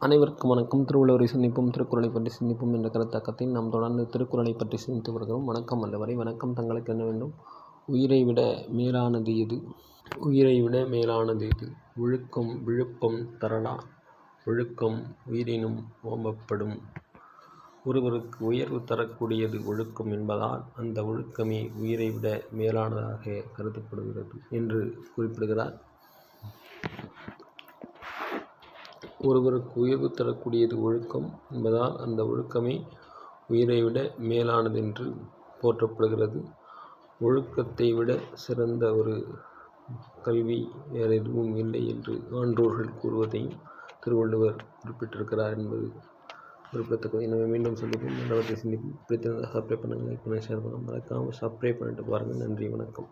அனைவருக்கும் வணக்கம். திருவள்ளுவரை சிந்திப்போம் திருக்குறளை பற்றி சிந்திப்போம் என்ற கருத்தாக்கத்தில் நாம் தொடர்ந்து திருக்குறளை பற்றி சிந்தித்து வருகிறோம். வணக்கம் அல்லவரை வணக்கம் தங்களுக்கு என்ன வேண்டும்? உயிரை விட மேலானது எது? உயிரை விட மேலானது எது? ஒழுக்கம் விழுப்பம் தரலா? ஒழுக்கம் உயிரினும் ஓம்பப்படும். ஒருவருக்கு உயர்வு தரக்கூடியது ஒழுக்கம் என்பதால் அந்த ஒழுக்கமே உயிரை விட மேலானதாக கருதப்படுகிறது என்று குறிப்பிடுகிறார். ஒருவருக்கு உயர்வு தரக்கூடியது ஒழுக்கம் என்பதால் அந்த ஒழுக்கமே உயிரை விட மேலானதென்று போற்றப்படுகிறது. ஒழுக்கத்தை விட சிறந்த ஒரு கல்வி வேறு எதுவும் இல்லை என்று ஆன்றோர்கள் கூறுவதையும் திருவள்ளுவர் குறிப்பிட்டிருக்கிறார் என்பது குறிப்பிடத்தக்கது. எனவே மீண்டும் சந்திப்போம். நல்லவற்றை சிந்திப்போம். பிடித்திருந்தால் சப்ஸ்கிரைப் பண்ணுங்கள். லைக் பண்ணுங்கள் ஷேர் பண்ணுங்கள் மறக்காமல் சப்ஸ்கிரைப் பண்ணிட்டு பாருங்கள். நன்றி. வணக்கம்.